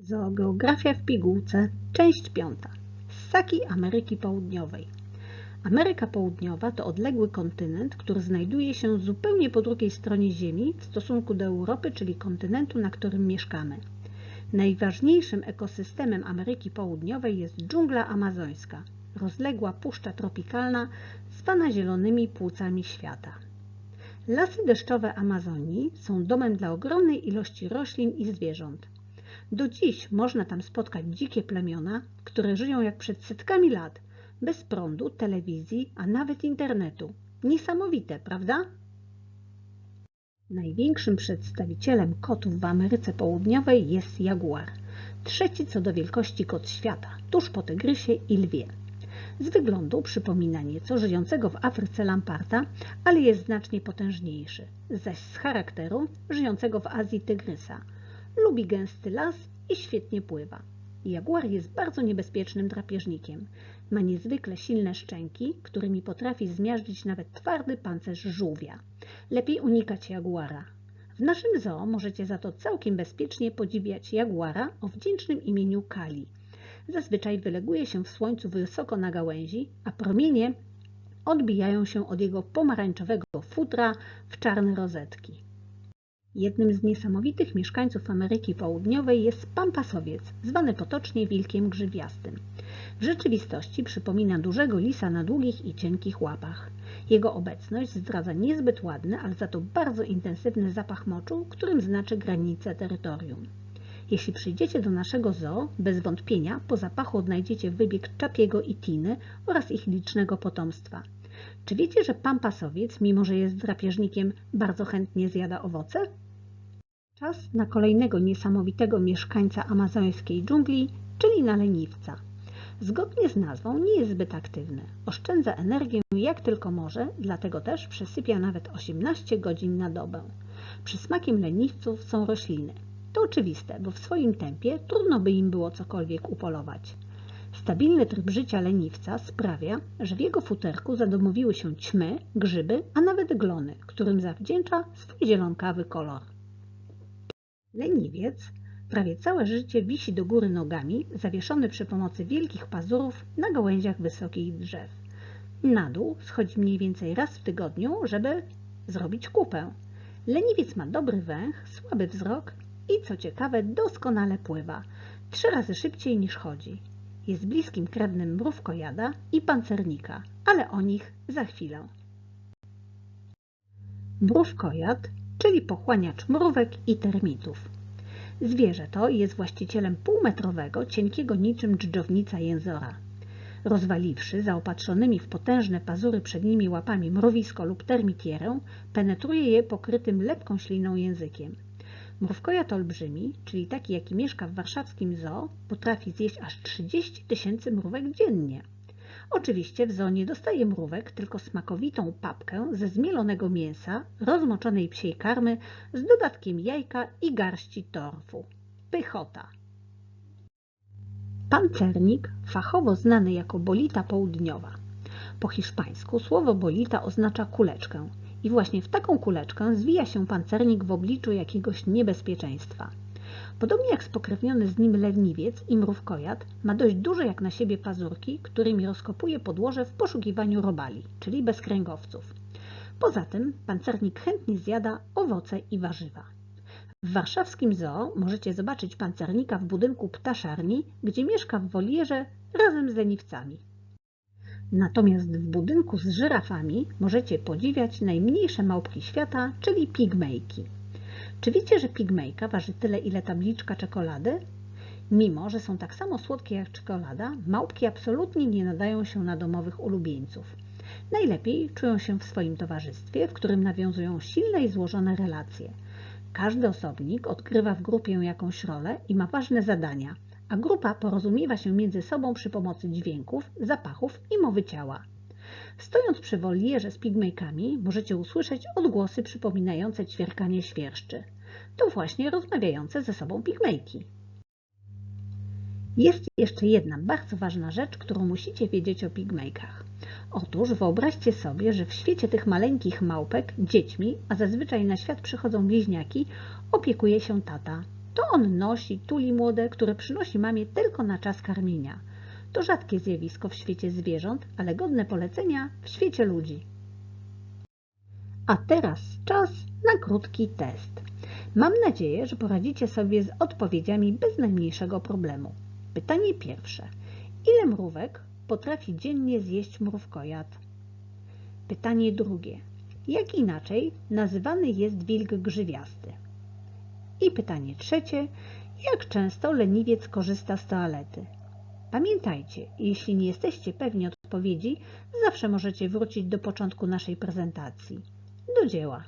Zoogeografia w pigułce, część piąta. Ssaki Ameryki Południowej. Ameryka Południowa to odległy kontynent, który znajduje się zupełnie po drugiej stronie Ziemi w stosunku do Europy, czyli kontynentu, na którym mieszkamy. Najważniejszym ekosystemem Ameryki Południowej jest dżungla amazońska, rozległa puszcza tropikalna zwana zielonymi płucami świata. Lasy deszczowe Amazonii są domem dla ogromnej ilości roślin i zwierząt. Do dziś można tam spotkać dzikie plemiona, które żyją jak przed setkami lat, bez prądu, telewizji, a nawet internetu. Niesamowite, prawda? Największym przedstawicielem kotów w Ameryce Południowej jest jaguar, trzeci co do wielkości kot świata, tuż po tygrysie i lwie. Z wyglądu przypomina nieco żyjącego w Afryce lamparta, ale jest znacznie potężniejszy, zaś z charakteru żyjącego w Azji tygrysa. Lubi gęsty las i świetnie pływa. Jaguar jest bardzo niebezpiecznym drapieżnikiem. Ma niezwykle silne szczęki, którymi potrafi zmiażdżyć nawet twardy pancerz żółwia. Lepiej unikać jaguara. W naszym zoo możecie za to całkiem bezpiecznie podziwiać jaguara o wdzięcznym imieniu Kali. Zazwyczaj wyleguje się w słońcu wysoko na gałęzi, a promienie odbijają się od jego pomarańczowego futra w czarne rozetki. Jednym z niesamowitych mieszkańców Ameryki Południowej jest pampasowiec, zwany potocznie wilkiem grzywiastym. W rzeczywistości przypomina dużego lisa na długich i cienkich łapach. Jego obecność zdradza niezbyt ładny, ale za to bardzo intensywny zapach moczu, którym znaczy granicę terytorium. Jeśli przyjdziecie do naszego zoo, bez wątpienia po zapachu odnajdziecie wybieg czapiego i tiny oraz ich licznego potomstwa. Czy wiecie, że pampasowiec, mimo że jest drapieżnikiem, bardzo chętnie zjada owoce? Czas na kolejnego niesamowitego mieszkańca amazońskiej dżungli, czyli na leniwca. Zgodnie z nazwą nie jest zbyt aktywny. Oszczędza energię jak tylko może, dlatego też przesypia nawet 18 godzin na dobę. Przysmakiem leniwców są rośliny. To oczywiste, bo w swoim tempie trudno by im było cokolwiek upolować. Stabilny tryb życia leniwca sprawia, że w jego futerku zadomowiły się ćmy, grzyby, a nawet glony, którym zawdzięcza swój zielonkawy kolor. Leniwiec prawie całe życie wisi do góry nogami, zawieszony przy pomocy wielkich pazurów na gałęziach wysokich drzew. Na dół schodzi mniej więcej raz w tygodniu, żeby zrobić kupę. Leniwiec ma dobry węch, słaby wzrok i co ciekawe doskonale pływa, trzy razy szybciej niż chodzi. Jest bliskim krewnym mrówkojada i pancernika, ale o nich za chwilę. Mrówkojad, czyli pochłaniacz mrówek i termitów. Zwierzę to jest właścicielem półmetrowego, cienkiego niczym dżdżownica jęzora. Rozwaliwszy zaopatrzonymi w potężne pazury przednimi łapami mrowisko lub termitierę, penetruje je pokrytym lepką śliną językiem. Mrówkojad olbrzymi, czyli taki jaki mieszka w warszawskim zoo, potrafi zjeść aż 30 tysięcy mrówek dziennie. Oczywiście w zoo nie dostaje mrówek, tylko smakowitą papkę ze zmielonego mięsa, rozmoczonej psiej karmy z dodatkiem jajka i garści torfu. Pychota. Pancernik, fachowo znany jako bolita południowa. Po hiszpańsku słowo bolita oznacza kuleczkę i właśnie w taką kuleczkę zwija się pancernik w obliczu jakiegoś niebezpieczeństwa. Podobnie jak spokrewniony z nim leniwiec i mrówkojad, ma dość duże jak na siebie pazurki, którymi rozkopuje podłoże w poszukiwaniu robali, czyli bezkręgowców. Poza tym pancernik chętnie zjada owoce i warzywa. W warszawskim zoo możecie zobaczyć pancernika w budynku ptaszarni, gdzie mieszka w wolierze razem z leniwcami. Natomiast w budynku z żyrafami możecie podziwiać najmniejsze małpki świata, czyli pigmejki. Czy wiecie, że pigmejka waży tyle, ile tabliczka czekolady? Mimo, że są tak samo słodkie jak czekolada, małpki absolutnie nie nadają się na domowych ulubieńców. Najlepiej czują się w swoim towarzystwie, w którym nawiązują silne i złożone relacje. Każdy osobnik odgrywa w grupie jakąś rolę i ma ważne zadania, a grupa porozumiewa się między sobą przy pomocy dźwięków, zapachów i mowy ciała. Stojąc przy wolierze z pigmejkami, możecie usłyszeć odgłosy przypominające ćwierkanie świerszczy. To właśnie rozmawiające ze sobą pigmejki. Jest jeszcze jedna bardzo ważna rzecz, którą musicie wiedzieć o pigmejkach. Otóż wyobraźcie sobie, że w świecie tych maleńkich małpek dziećmi, a zazwyczaj na świat przychodzą bliźniaki, opiekuje się tata, To on nosi, tuli młode, które przynosi mamie tylko na czas karmienia. To rzadkie zjawisko w świecie zwierząt, ale godne polecenia w świecie ludzi. A teraz czas na krótki test. Mam nadzieję, że poradzicie sobie z odpowiedziami bez najmniejszego problemu. Pytanie pierwsze. Ile mrówek potrafi dziennie zjeść mrówkojad? Pytanie drugie. Jak inaczej nazywany jest wilk grzywiasty? I pytanie trzecie. Jak często leniwiec korzysta z toalety? Pamiętajcie, jeśli nie jesteście pewni odpowiedzi, zawsze możecie wrócić do początku naszej prezentacji. Do dzieła!